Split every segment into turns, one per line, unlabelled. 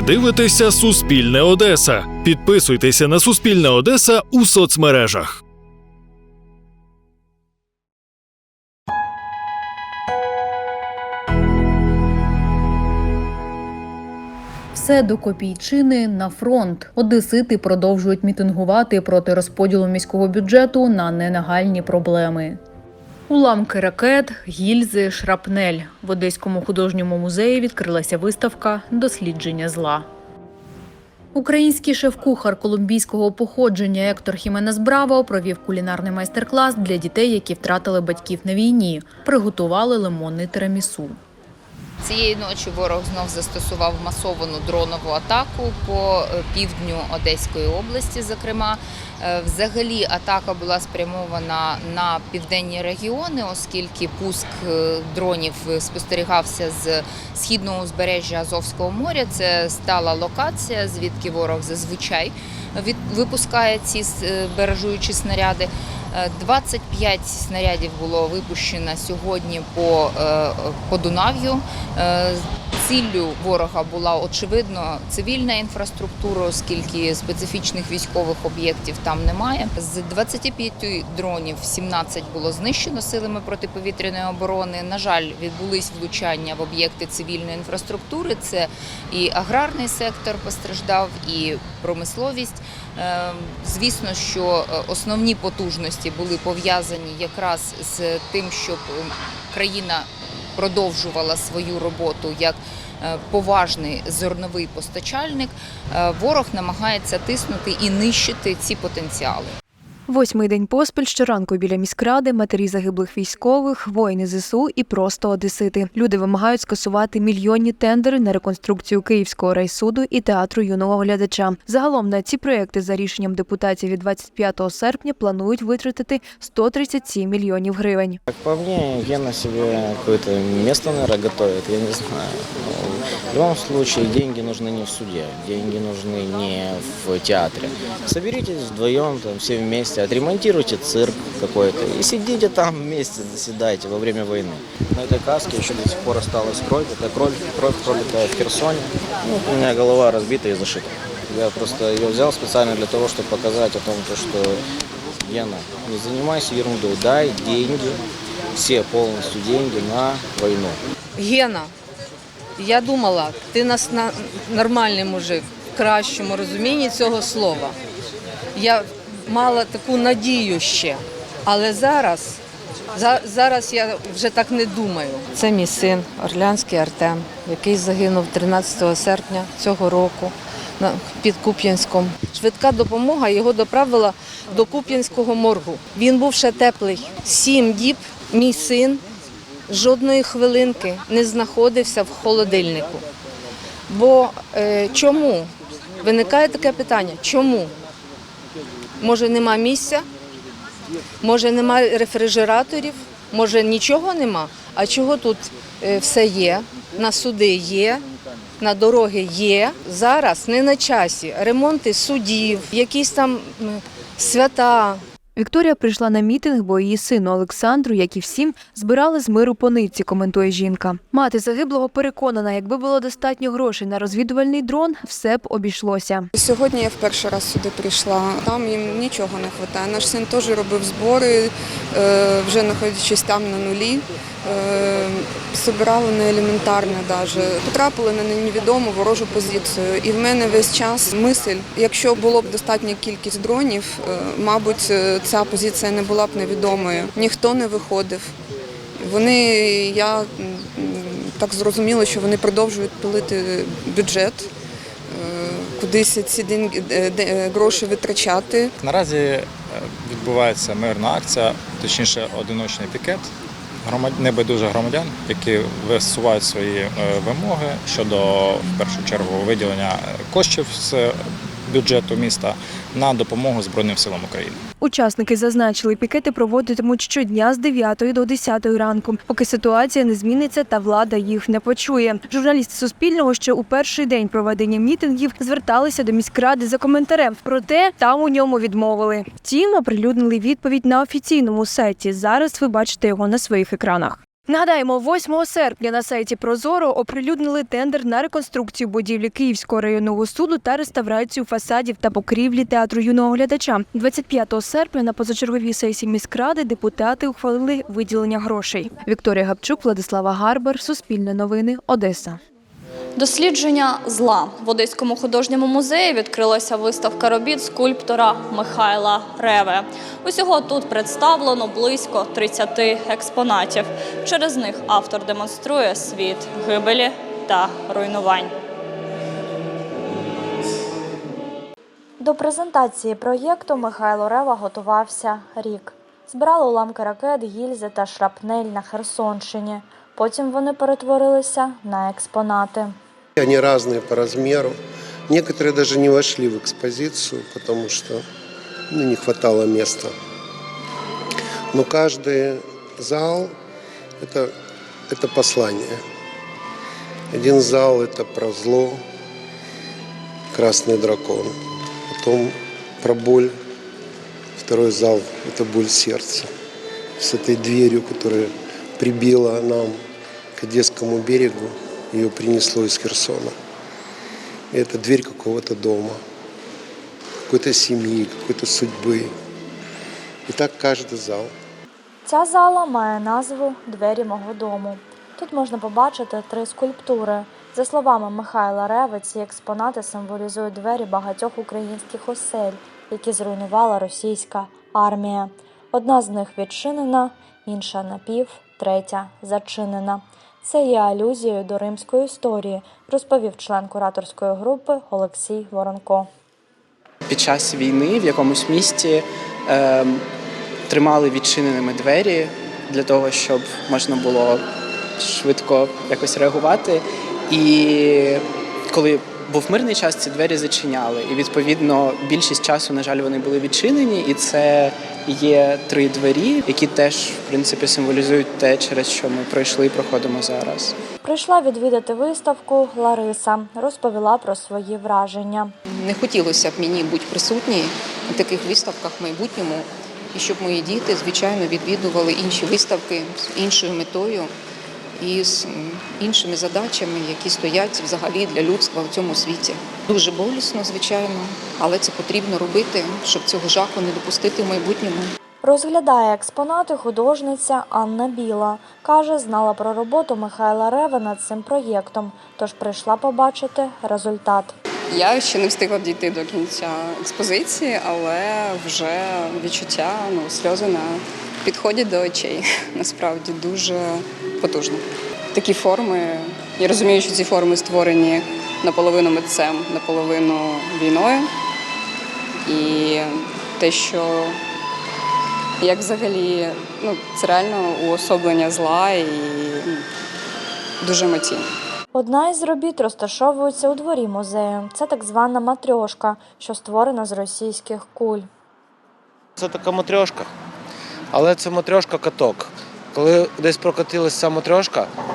Ви дивитеся Суспільне Одеса. Підписуйтеся на Суспільне Одеса у соцмережах.
Все до копійчини на фронт. Одесити продовжують мітингувати проти розподілу міського бюджету на ненагальні проблеми. Уламки ракет, гільзи, шрапнель. В Одеському художньому музеї відкрилася виставка Дослідження зла. Український шеф-кухар колумбійського походження Ектор Хіменес Браво провів кулінарний майстер-клас для дітей, які втратили батьків на війні. Приготували лимонний тирамісу.
Цієї ночі ворог знов застосував масовану дронову атаку по е, півдню Одеської області. Зокрема, взагалі атака була спрямована на південні регіони, оскільки пуск е, дронів спостерігався з східного узбережжя Азовського моря. Це стала локація, звідки ворог зазвичай випускає ці е, баражуючі снаряди. Е, 25 снарядів було випущено сьогодні по, е, по Дунав'ю. Ціллю ворога була очевидно цивільна інфраструктура, оскільки специфічних військових об'єктів там немає. З 25 дронів 17 було знищено силами протиповітряної оборони. На жаль, відбулись влучання в об'єкти цивільної інфраструктури. Це і аграрний сектор постраждав, і промисловість. Е, Звісно, що е, основні потужності були пов'язані якраз з тим, щоб е, країна продовжувала свою роботу як е, поважний зерновий постачальник. Е, Ворог намагається тиснути і нищити ці потенціали.
Восьмий день поспіль щоранку біля міськради, матері загиблих військових, воїни ЗСУ і просто одесити. Люди вимагають скасувати мільйонні тендери на реконструкцію Київського райсуду і театру юного глядача. Загалом на ці проекти за рішенням депутатів від 25 серпня планують витратити 137 мільйонів гривень.
Как по мне, Гена себе какое-то место, наверное, готовит, я не знаю. Но в любом случае, деньги нужны не в суде, деньги нужны не в театре. Соберитесь вдвоем, там, все вместе, отремонтируйте цирк какой-то и сидите там вместе, заседайте во время войны. На этой каске еще до сих пор осталась кровь. Это кровь, кровь пролитая в Херсоне. Ну, у меня голова разбита и зашита. Я просто ее взял специально для того, чтобы показать о том, то, что Гена, не занимайся ерундой, дай деньги, все полностью деньги на войну.
Гена, я думала, ти нас на нормальний мужик, в кращому розумінні цього слова. Я мала таку надію ще. Але зараз, за- зараз я вже так не думаю. Це мій син Орлянський Артем, який загинув 13 серпня цього року на- під Куп'янськом. Швидка допомога його доправила до Куп'янського моргу. Він був ще теплий. Сім діб мій син жодної хвилинки не знаходився в холодильнику. Бо е, чому? Виникає таке питання: чому? Може нема місця, може нема рефрижераторів, може нічого нема. А чого тут е, все є? На суди є, на дороги є. Зараз не на часі. Ремонти судів, якісь там свята,
Вікторія прийшла на мітинг, бо її сину Олександру, як і всім, збирали з миру по нитці, коментує жінка. Мати загиблого переконана, якби було достатньо грошей на розвідувальний дрон, все б обійшлося.
Сьогодні я вперше раз сюди прийшла. Там їм нічого не вистачає. Наш син теж робив збори, е, вже знаходячись там на нулі. Е, Собирали не елементарне навіть. Потрапили на невідому ворожу позицію. І в мене весь час мисль, якщо було б достатня кількість дронів, е, мабуть, е, ця позиція не була б невідомою. Ніхто не виходив. Вони, я так зрозуміла, що вони продовжують пилити бюджет, е, кудись ці гроші витрачати.
Наразі відбувається мирна акція, точніше одиночний пікет. Небайдужих громадян, які висувають свої е, вимоги щодо в першу чергу виділення е, коштів з бюджету міста на допомогу Збройним силам України.
Учасники зазначили, пікети проводитимуть щодня з 9 до 10 ранку, поки ситуація не зміниться та влада їх не почує. Журналісти Суспільного ще у перший день проведення мітингів зверталися до міськради за коментарем. Проте там у ньому відмовили. Втім, оприлюднили відповідь на офіційному сайті. Зараз ви бачите його на своїх екранах. Нагадаємо, 8 серпня на сайті Прозоро оприлюднили тендер на реконструкцію будівлі Київського районного суду та реставрацію фасадів та покрівлі театру юного глядача. 25 серпня на позачерговій сесії міськради депутати ухвалили виділення грошей. Вікторія Гапчук, Владислава Гарбер, Суспільне новини, Одеса.
Дослідження зла в Одеському художньому музеї відкрилася виставка робіт скульптора Михайла Реве. Усього тут представлено близько 30 експонатів. Через них автор демонструє світ гибелі та руйнувань.
До презентації проєкту Михайло Рева готувався рік. Збирали уламки ракет, гільзи та шрапнель на Херсонщині. Потім вони перетворилися на експонати.
Они разные по размеру. Некоторые даже не вошли в экспозицию, потому что ну, не хватало места. Но каждый зал это, это послание. Один зал это про зло, красный дракон. Потом про боль. Второй зал это боль сердца. С этой дверью, которая прибила нам к Одесскому берегу, ее принесло из Херсона. И это дверь какого-то дома, какой-то семьи, какой-то судьбы. И так каждый зал.
Ця зала має назву Двері мого дому. Тут можна побачити три скульптури. За словами Михайла Реви, ці експонати символізують двері багатьох українських осель, які зруйнувала російська армія. Одна з них відчинена, інша напів, третя зачинена. Це є алюзією до римської історії, розповів член кураторської групи Олексій Воронко.
під час війни в якомусь місті е, тримали відчиненими двері для того, щоб можна було швидко якось реагувати. І коли був мирний час, ці двері зачиняли. І відповідно більшість часу, на жаль, вони були відчинені, і це є три двері, які теж в принципі символізують те, через що ми пройшли і проходимо зараз.
Прийшла відвідати виставку Лариса, розповіла про свої враження.
Не хотілося б мені бути присутній на таких виставках в майбутньому, і щоб мої діти, звичайно, відвідували інші виставки з іншою метою і з іншими задачами, які стоять взагалі для людства в цьому світі. Дуже болісно, звичайно, але це потрібно робити, щоб цього жаху не допустити в майбутньому.
Розглядає експонати художниця Анна Біла. Каже, знала про роботу Михайла Реви над цим проєктом, тож прийшла побачити результат.
Я ще не встигла дійти до кінця експозиції, але вже відчуття, ну, сльози на підході до очей. Насправді дуже потужно. Такі форми. Я розумію, що ці форми створені наполовину митцем, наполовину війною. І те, що як взагалі, ну, це реально уособлення зла і дуже емоційно.
Одна із робіт розташовується у дворі музею. Це так звана матрьошка, що створена з російських куль.
Це така матрьошка, але це матрьошка каток. Коли десь прокатилась ця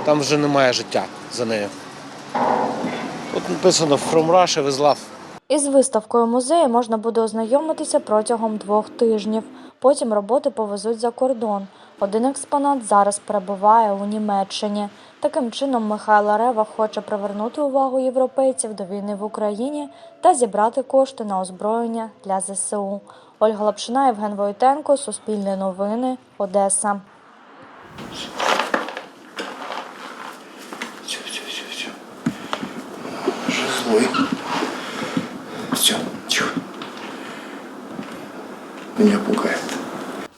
там вже немає життя за нею. Тут написано From Russia with love.
Із виставкою музею можна буде ознайомитися протягом двох тижнів. Потім роботи повезуть за кордон. Один експонат зараз перебуває у Німеччині. Таким чином, Михайло Рева хоче привернути увагу європейців до війни в Україні та зібрати кошти на озброєння для ЗСУ. Ольга Лапшина, Євген Войтенко, Суспільне новини, Одеса.
Все, все, все, все. Уже злой. Все, тихо. Меня пугает.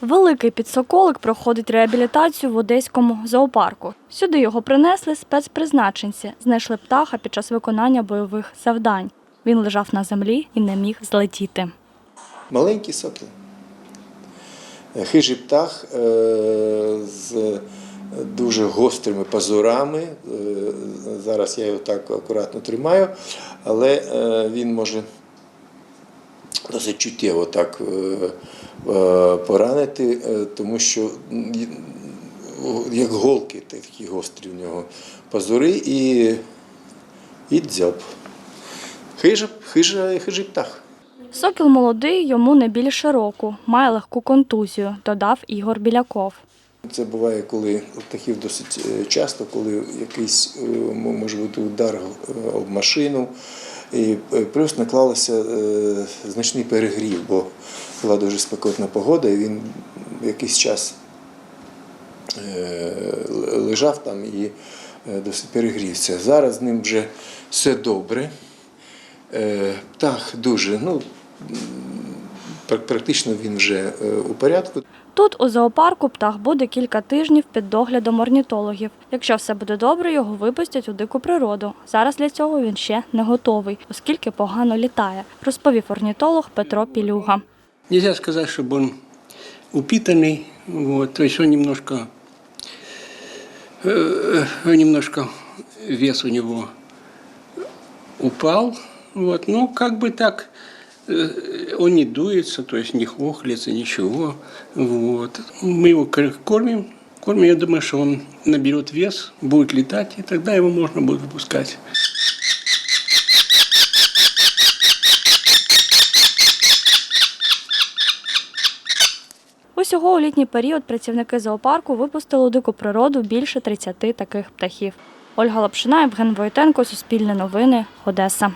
Великий підсоколик проходить реабілітацію в одеському зоопарку. Сюди його принесли спецпризначенці, знайшли птаха під час виконання бойових завдань. Він лежав на землі і не міг злетіти.
Маленький сокіл. Хижий птах е, з дуже гострими пазурами. Е, Зараз я його так акуратно тримаю, але е, він може досить чуттєво так поранити, тому що як голки такі гострі в нього пазури і, і дзьоб. Хижа, хижа, хижий птах.
Сокіл молодий, йому не більше року, має легку контузію, додав Ігор Біляков.
Це буває, коли птахів досить е, часто, коли якийсь е, може бути удар е, об машину, і плюс наклалося значний перегрів, бо була дуже спекотна погода, і він якийсь час лежав там і досить перегрівся. Зараз з ним вже все добре. Птах дуже, ну, практично він вже е, у порядку.
Тут у зоопарку птах буде кілька тижнів під доглядом орнітологів. Якщо все буде добре, його випустять у дику природу. Зараз для цього він ще не готовий, оскільки погано літає, розповів орнітолог Петро Пілюга.
Нельзя сказать, чтобы он упитанный, вот, то есть он немножко, э, немножко вес у него упал, вот, ну, как бы так, э, он не дуется, то есть не хохлится, ничего, вот. Мы его кормим, кормим, я думаю, что он наберет вес, будет летать, и тогда его можно будет выпускать.
Усього у літній період працівники зоопарку випустили у дику природу більше 30 таких птахів. Ольга Лапшина, Євген Войтенко, Суспільне новини, Одеса.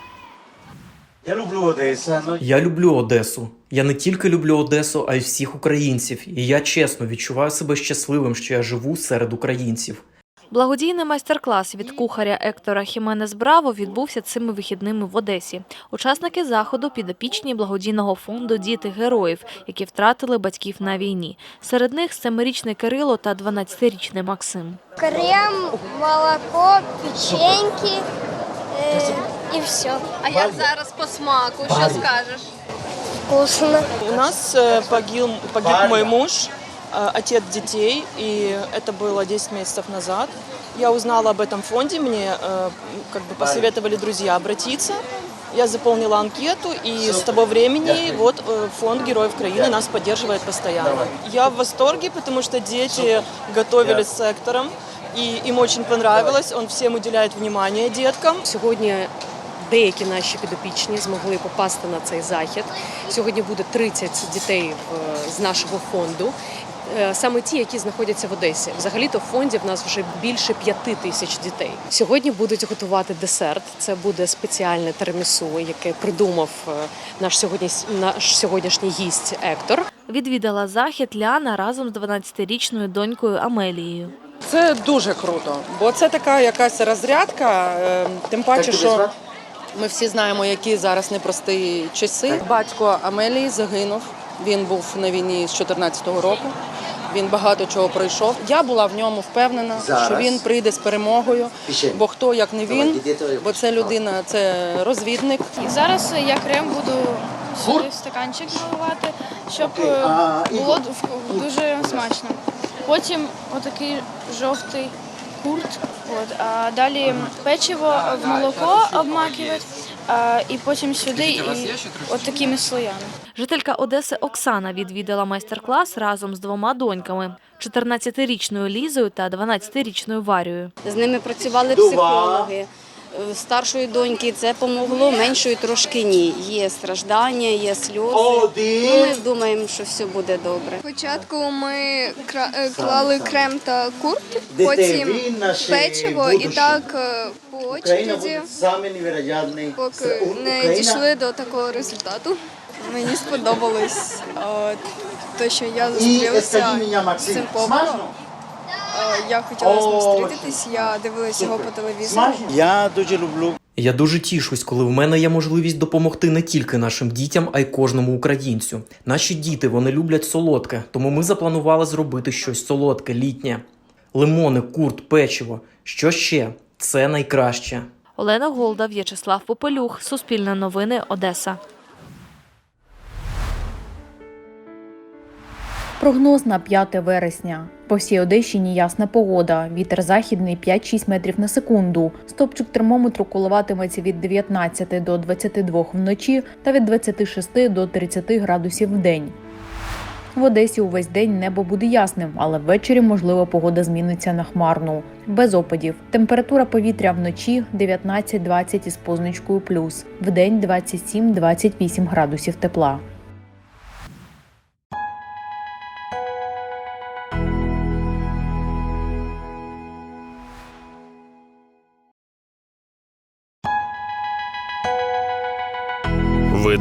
Я люблю Одесу.
Я люблю Одесу. Я не тільки люблю Одесу, а й всіх українців. І я чесно відчуваю себе щасливим, що я живу серед українців.
Благодійний майстер-клас від кухаря Ектора Хіменес Браво відбувся цими вихідними в Одесі. Учасники заходу підопічні благодійного фонду Діти героїв, які втратили батьків на війні. Серед них семирічний Кирило та 12-річний Максим.
Крем, молоко, печеньки э, и все.
А як зараз по смаку? Що скажеш?
Вкусно.
У нас э, погиб, погиб мой муж, э, отец детей, и это было 10 месяцев назад. Я узнала об этом фонде, мне э, как бы посоветовали друзья обратиться. Я заполнила анкету, и с того времени вот э, фонд Героев Украины нас поддерживает постоянно. Я в восторге, потому что дети готовились с сектором, и им очень понравилось, он всем уделяет внимание деткам.
Сьогодні деякі наші підопічні змогли попасти на цей захід. Сьогодні буде 30 дітей з нашого фонду. Е, Саме ті, які знаходяться в Одесі. Взагалі-то в фонді в нас вже більше п'яти тисяч дітей. Сьогодні будуть готувати десерт. Це буде спеціальне термісу, яке придумав е, наш сьогодні наш сьогоднішній гість Ектор.
Відвідала захід Ляна разом з 12-річною донькою Амелією.
Це дуже круто, бо це така якась розрядка, е, тим паче, що ми всі знаємо, які зараз непрості часи. Батько Амелії загинув. Він був на війні з 14-го року. Він багато чого пройшов. Я була в ньому впевнена,
Зараз.
що він прийде з перемогою. Бо хто як не він, бо це людина, це розвідник.
І зараз я крем буду сюди в стаканчик наливати, щоб е, було в- дуже смачно. Потім отакий жовтий курт, от, а далі печиво в молоко обмакувати, а, і потім сюди і от такими слоями.
Жителька Одеси Оксана відвідала майстер-клас разом з двома доньками – 14-річною Лізою та 12-річною Варією.
З ними працювали психологи. Е, Старшої доньки це помогло, меншої трошки ні. Є страждання, є сльози. Ну, ми думаємо, що все буде добре.
Спочатку ми е, клали крем та курт,
наше
печиво і так е, по очереді, поки не дійшли до такого результату. Мені сподобалось те, що я зустрілася з цим поваром. Я хотіла з ним зустрітись, я дивилась його по телевізору.
Я дуже люблю
Я дуже тішусь, коли в мене є можливість допомогти не тільки нашим дітям, а й кожному українцю. Наші діти вони люблять солодке, тому ми запланували зробити щось солодке, літнє. Лимони, курт, печиво. Що ще? Це найкраще.
Олена Голда, В'ячеслав Попелюх, Суспільне новини, Одеса.
Прогноз на 5 вересня. По всій Одещині ясна погода. Вітер західний 5-6 метрів на секунду. Стопчик термометру коливатиметься від 19 до 22 вночі та від 26 до 30 градусів в день. В Одесі увесь день небо буде ясним, але ввечері, можливо, погода зміниться на хмарну. Без опадів. Температура повітря вночі 19-20 із позначкою плюс. Вдень 27-28 градусів тепла.